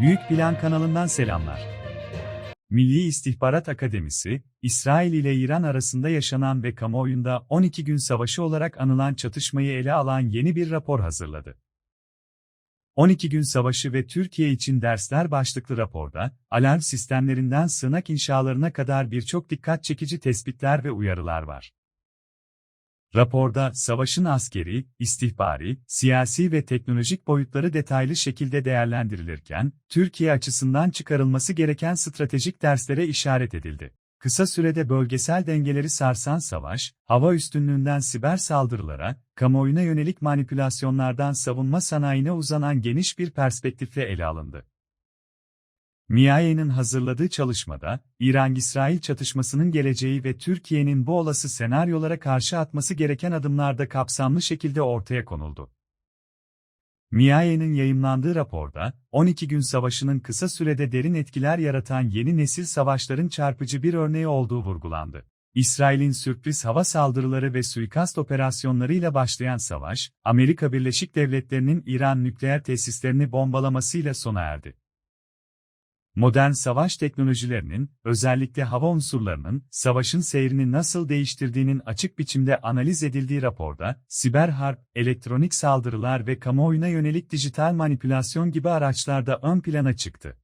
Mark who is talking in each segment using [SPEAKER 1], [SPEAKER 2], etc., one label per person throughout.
[SPEAKER 1] Büyük Plan kanalından selamlar. Milli İstihbarat Akademisi, İsrail ile İran arasında yaşanan ve kamuoyunda 12 gün savaşı olarak anılan çatışmayı ele alan yeni bir rapor hazırladı. 12 gün savaşı ve Türkiye için dersler başlıklı raporda, alarm sistemlerinden sığınak inşalarına kadar birçok dikkat çekici tespitler ve uyarılar var. Raporda savaşın askeri, istihbari, siyasi ve teknolojik boyutları detaylı şekilde değerlendirilirken, Türkiye açısından çıkarılması gereken stratejik derslere işaret edildi. Kısa sürede bölgesel dengeleri sarsan savaş, hava üstünlüğünden siber saldırılara, kamuoyuna yönelik manipülasyonlardan savunma sanayine uzanan geniş bir perspektifle ele alındı. MIAE'nin hazırladığı çalışmada, İran-İsrail çatışmasının geleceği ve Türkiye'nin bu olası senaryolara karşı atması gereken adımlarda kapsamlı şekilde ortaya konuldu. MIAE'nin yayımlandığı raporda, 12 gün savaşının kısa sürede derin etkiler yaratan yeni nesil savaşların çarpıcı bir örneği olduğu vurgulandı. İsrail'in sürpriz hava saldırıları ve suikast operasyonlarıyla başlayan savaş, Amerika Birleşik Devletleri'nin İran nükleer tesislerini bombalamasıyla sona erdi. Modern savaş teknolojilerinin, özellikle hava unsurlarının, savaşın seyrini nasıl değiştirdiğinin açık biçimde analiz edildiği raporda, siber harp, elektronik saldırılar ve kamuoyuna yönelik dijital manipülasyon gibi araçlarda ön plana çıktı.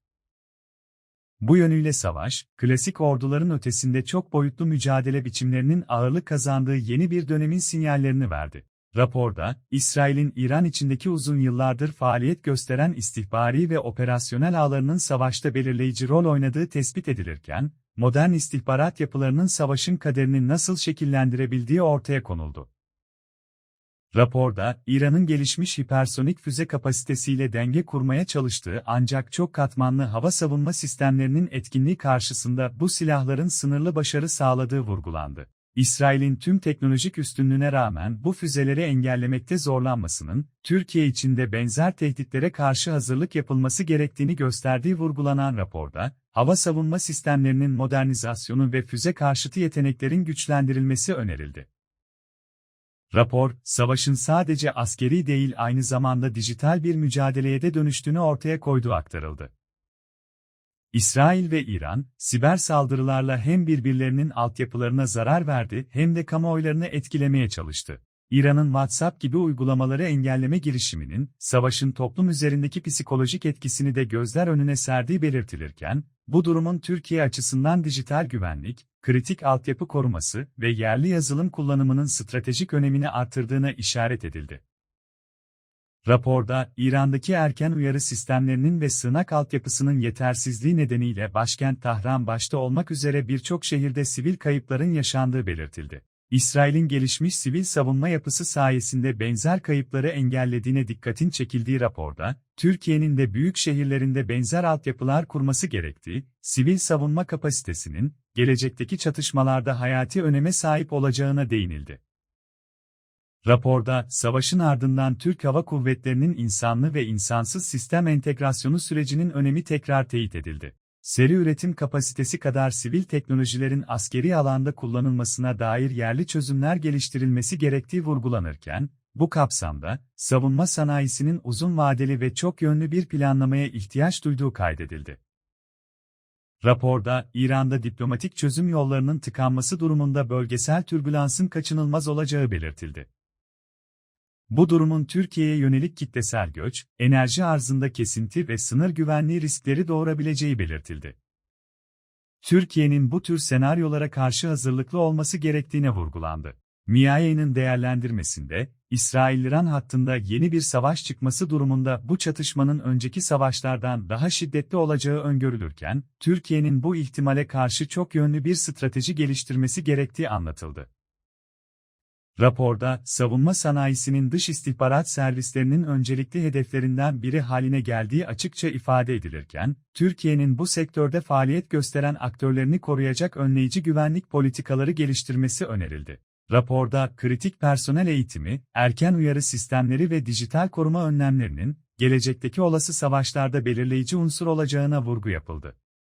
[SPEAKER 1] Bu yönüyle savaş, klasik orduların ötesinde çok boyutlu mücadele biçimlerinin ağırlık kazandığı yeni bir dönemin sinyallerini verdi. Raporda, İsrail'in İran içindeki uzun yıllardır faaliyet gösteren istihbari ve operasyonel ağlarının savaşta belirleyici rol oynadığı tespit edilirken, modern istihbarat yapılarının savaşın kaderini nasıl şekillendirebildiği ortaya konuldu. Raporda, İran'ın gelişmiş hipersonik füze kapasitesiyle denge kurmaya çalıştığı ancak çok katmanlı hava savunma sistemlerinin etkinliği karşısında bu silahların sınırlı başarı sağladığı vurgulandı. İsrail'in tüm teknolojik üstünlüğüne rağmen bu füzeleri engellemekte zorlanmasının, Türkiye için de benzer tehditlere karşı hazırlık yapılması gerektiğini gösterdiği vurgulanan raporda, hava savunma sistemlerinin modernizasyonu ve füze karşıtı yeteneklerin güçlendirilmesi önerildi. Rapor, savaşın sadece askeri değil aynı zamanda dijital bir mücadeleye de dönüştüğünü ortaya koyduğu aktarıldı. İsrail ve İran, siber saldırılarla hem birbirlerinin altyapılarına zarar verdi hem de kamuoylarını etkilemeye çalıştı. İran'ın WhatsApp gibi uygulamaları engelleme girişiminin, savaşın toplum üzerindeki psikolojik etkisini de gözler önüne serdiği belirtilirken, bu durumun Türkiye açısından dijital güvenlik, kritik altyapı koruması ve yerli yazılım kullanımının stratejik önemini artırdığına işaret edildi. Raporda, İran'daki erken uyarı sistemlerinin ve sığınak altyapısının yetersizliği nedeniyle başkent Tahran başta olmak üzere birçok şehirde sivil kayıpların yaşandığı belirtildi. İsrail'in gelişmiş sivil savunma yapısı sayesinde benzer kayıpları engellediğine dikkatin çekildiği raporda, Türkiye'nin de büyük şehirlerinde benzer altyapılar kurması gerektiği, sivil savunma kapasitesinin, gelecekteki çatışmalarda hayati öneme sahip olacağına değinildi. Raporda, savaşın ardından Türk Hava Kuvvetleri'nin insanlı ve insansız sistem entegrasyonu sürecinin önemi tekrar teyit edildi. Seri üretim kapasitesi kadar sivil teknolojilerin askeri alanda kullanılmasına dair yerli çözümler geliştirilmesi gerektiği vurgulanırken, bu kapsamda, savunma sanayisinin uzun vadeli ve çok yönlü bir planlamaya ihtiyaç duyduğu kaydedildi. Raporda, İran'da diplomatik çözüm yollarının tıkanması durumunda bölgesel türbülansın kaçınılmaz olacağı belirtildi. Bu durumun Türkiye'ye yönelik kitlesel göç, enerji arzında kesinti ve sınır güvenliği riskleri doğurabileceği belirtildi. Türkiye'nin bu tür senaryolara karşı hazırlıklı olması gerektiğine vurgulandı. MIAE'nin değerlendirmesinde, İsrail-İran hattında yeni bir savaş çıkması durumunda bu çatışmanın önceki savaşlardan daha şiddetli olacağı öngörülürken, Türkiye'nin bu ihtimale karşı çok yönlü bir strateji geliştirmesi gerektiği anlatıldı. Raporda, savunma sanayisinin dış istihbarat servislerinin öncelikli hedeflerinden biri haline geldiği açıkça ifade edilirken, Türkiye'nin bu sektörde faaliyet gösteren aktörlerini koruyacak önleyici güvenlik politikaları geliştirmesi önerildi. Raporda, kritik personel eğitimi, erken uyarı sistemleri ve dijital koruma önlemlerinin, gelecekteki olası savaşlarda belirleyici unsur olacağına vurgu yapıldı.